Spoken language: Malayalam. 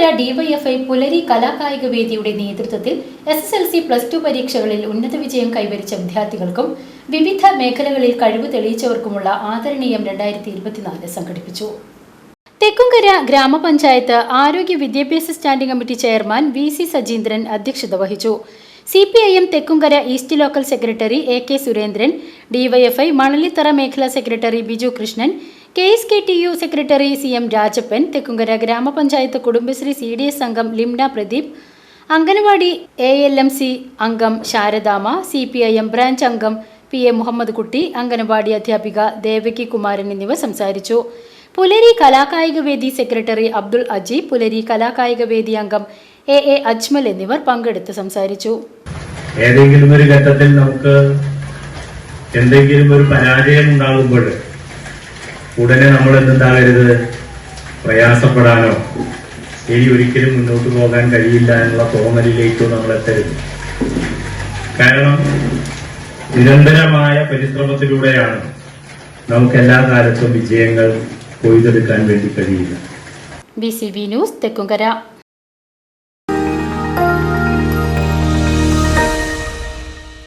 Thekkumkara DYFI Pulari കലാകായിക വേദിയുടെ നേതൃത്വത്തിൽ S S L C plus two പരീക്ഷകളിൽ ഉന്നത വിജയം കൈവരിച്ച വിദ്യാർത്ഥികൾക്കും വിവിധ മേഖലകളിൽ കഴിവ് തെളിയിച്ചവർക്കുമുള്ള ആദരണീയം രണ്ടായിരത്തി ഇരുപത്തിനാല് സംഘടിപ്പിച്ചു. തെക്കുംകര ഗ്രാമപഞ്ചായത്ത് ആരോഗ്യ വിദ്യാഭ്യാസ standing committee chairman V C Sajeendran അധ്യക്ഷത വഹിച്ചു. C P I M Thekkumkara east local secretary A K Surendran DYFI Manalithara മേഖലാ secretary Biju Krishnan K S K T U secretary C M Rajappan Thekkumkara ഗ്രാമപഞ്ചായത്ത് കുടുംബശ്രീ സി ഡി എസ് അംഗം Limna Pradeep anganwadi A L M C അംഗം Saradama C P I M branch അംഗം പി എ മുഹമ്മദ് കുട്ടി അംഗനവാടി അധ്യാപിക ദേവകി കുമാരൻ എന്നിവർ സംസാരിച്ചു. പുലരി കലാകായിക വേദി സെക്രട്ടറി അബ്ദുൾ അജി പുലരി കലാകായിക വേദി അംഗം എ എ അജ്മൽ എന്നിവർ പങ്കെടുത്ത് സംസാരിച്ചു. ഏതെങ്കിലും ഒരു ഘട്ടത്തിൽ നമുക്ക് എന്തെങ്കിലും ഒരു പരാജയം ഉണ്ടാകുമ്പോൾ ഉടനെ നമ്മൾ എന്തുണ്ടാകരുത് പ്രയാസപ്പെടാനോ ഇനി ഒരിക്കലും മുന്നോട്ട് പോകാൻ കഴിയില്ല എന്നുള്ള തോന്നലിലേക്കോ നമ്മൾ എത്തരുത്. കാരണം നിരന്തരമായ പരിശ്രമത്തിലൂടെയാണ് നമുക്ക് എല്ലാ കാലത്തും വിജയങ്ങൾ കൊയ്തെടുക്കാൻ വേണ്ടി കഴിയുക B C B news Thekkumkara.